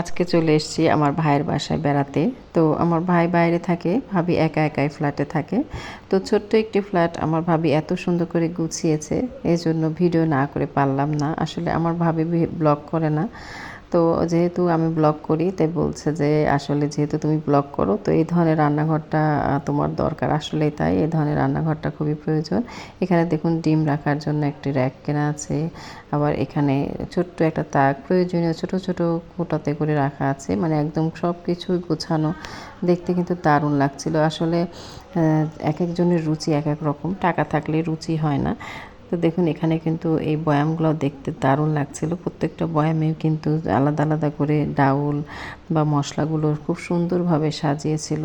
আজকে চলে এসেছি আমার ভাইয়ের বাসায় বেড়াতে। তো আমার ভাই বাইরে থাকে, ভাবি একা একাই ফ্ল্যাটে থাকে। তো ছোট্ট একটি ফ্ল্যাট আমার ভাবি এত সুন্দর করে গুছিয়েছে, এই জন্য ভিডিও না করে পারলাম না। আসলে আমার ভাবি ব্লগ করে না। তো যেহেতু আমি ব্লগ করি, তাই বলছে যে আসলে যেহেতু তুমি ব্লগ করো, তো এই ধরনের রান্নাঘরটা তোমার দরকার। আসলেই তাই, এই ধরনের রান্নাঘরটা খুবই প্রয়োজন। এখানে দেখুন ডিম রাখার জন্য একটি র্যাক কেনা আছে। আবার এখানে ছোট্ট একটা তাক প্রয়োজনীয় ছোট ছোট কোটাতে করে রাখা আছে। মানে একদম সব কিছুই গোছানো। দেখতে কিন্তু দারুণ লাগছিল। আসলে এক একজনের রুচি এক এক রকম। টাকা থাকলে রুচি হয় না। তো দেখুন, এখানে কিন্তু এই বয়ামগুলো দেখতে দারুণ লাগছিল। প্রত্যেকটা বয়ামে কিন্তু আলাদা আলাদা করে ডাউল বা মশলাগুলো খুব সুন্দরভাবে সাজিয়েছিল।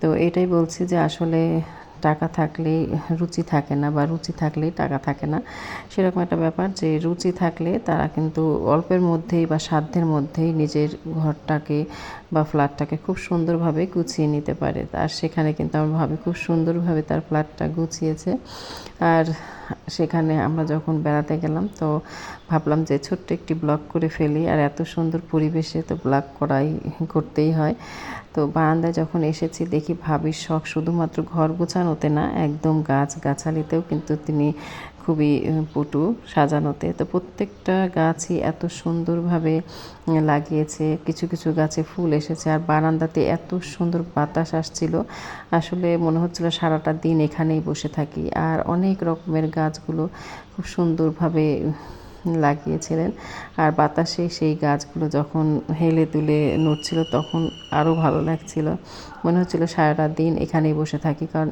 তো এটাই বলছি যে আসলে টাকা থাকলেই রুচি থাকে না বা রুচি থাকলেই টাকা থাকে না। সেরকম একটা ব্যাপার যে, রুচি থাকলে তারা কিন্তু অল্পের মধ্যেই বা সাধ্যের মধ্যেই নিজের ঘরটাকে বা ফ্ল্যাটটাকে খুব সুন্দরভাবে গুছিয়ে নিতে পারে। আর সেখানে কিন্তু আমার ভাবি খুব সুন্দরভাবে তার ফ্ল্যাটটা গুছিয়েছে। আর সেখানে আমরা যখন বেড়াতে গেলাম, তো ভাবলাম যে, ছোট্ট একটি ব্লগ করে ফেলি। আর এত সুন্দর পরিবেশে তো ব্লগ করাই, করতেই হয়। তো বারান্দায় যখন এসেছি, দেখি ভাবির শখ শুধুমাত্র ঘর গোছানোতে না, একদম গাছ গাছালিতেও কিন্তু তিনি খুবই পটু সাজানোতে। তো প্রত্যেকটা গাছই এত সুন্দরভাবে লাগিয়েছে, কিছু কিছু গাছে ফুল এসেছে, আর বারান্দাতে এত সুন্দর বাতাস আসছিল। আসলে মনে হচ্ছিল সারাটা দিন এখানেই বসে থাকি। আর অনেক রকমের গাছগুলো খুব সুন্দরভাবে লাগিয়েছিলেন। আর বাতাসে সেই গাছগুলো যখন হেলে তুলে নড়ছিল তখন আরও ভালো লাগছিল। মনে হচ্ছিল সারাটা দিন এখানেই বসে থাকি, কারণ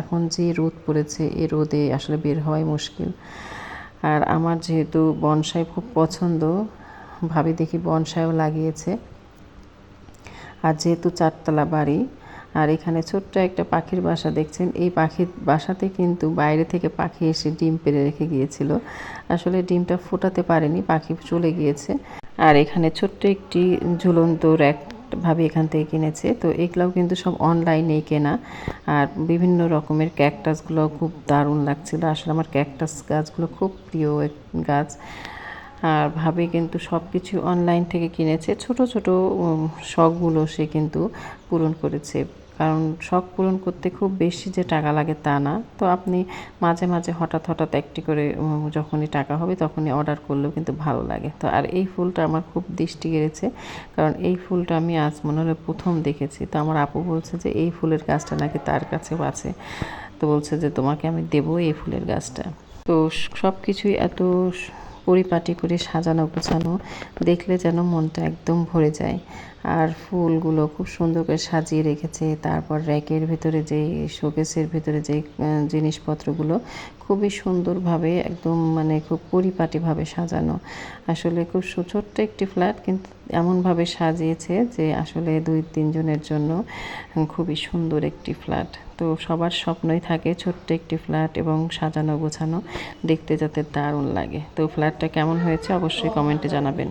এখন যে রোদ পড়েছে এই রোদে আসলে বের হওয়াই মুশকিল। আর আমার যেহেতু বনসাই খুব পছন্দ, ভাবি দেখি বনসাইও লাগিয়েছে। আর যেহেতু চারতলা বাড়ি আর এখানে ছোট্ট একটা পাখির বাসা দেখছেন। এই পাখির বাসাতে কিন্তু বাইরে থেকে পাখি এসে ডিম পেড়ে রেখে গিয়েছিল। আসলে ডিমটা ফোটাতে পারেনি, পাখি চলে গিয়েছে। আর এখানে ছোট্ট একটি ঝুলন্ত র্যাক ভাবে এখান থেকে কিনেছে। তো এগুলাও কিন্তু সব অনলাইনেই কেনা। আর বিভিন্ন রকমের ক্যাকটাসগুলো খুব দারুণ লাগছিল। আসলে আমার ক্যাকটাস গাছগুলো খুব প্রিয় গাছ। আর ভাবে কিন্তু সব কিছু অনলাইন থেকে কিনেছে। ছোট ছোট শখগুলো সে কিন্তু পূরণ করেছে। কারণ শখ পূরণ করতে খুব বেশি যে টাকা লাগে তা না। তো আপনি মাঝে মাঝে হঠাৎ হঠাৎ একটি করে যখনই টাকা হবে তখনই অর্ডার করলেও কিন্তু ভালো লাগে। তো আর এই ফুলটা আমার খুব দৃষ্টি কেড়েছে। কারণ এই ফুলটা আমি আজ মনে হলো প্রথম দেখেছি। তো আমার আপু বলছে যে, এই ফুলের গাছটা নাকি তার কাছেও আছে। তো বলছে যে, তোমাকে আমি দেবো এই ফুলের গাছটা। তো সব কিছুই এত পরিপাটি করে সাজানো, গোছানো, দেখলে যেন মনটা একদম ভরে যায়। আর ফুলগুলো খুব সুন্দর করে সাজিয়ে রেখেছে। তারপর র্যাকের ভিতরে যে শোকেসের ভিতরে যে জিনিসপত্রগুলো খুবই সুন্দরভাবে একদম মানে খুব পরিপাটিভাবে সাজানো। আসলে খুব ছোট্ট একটি ফ্ল্যাট কিন্তু এমনভাবে সাজিয়েছে যে আসলে দুই তিনজনের জন্য খুবই সুন্দর একটি ফ্ল্যাট। তো সবার স্বপ্নই থাকে ছোট্ট একটি ফ্ল্যাট এবং সাজানো গোছানো দেখতে যাতে দারুণ লাগে। তো ফ্ল্যাটটা কেমন হয়েছে অবশ্যই কমেন্টে জানাবেন।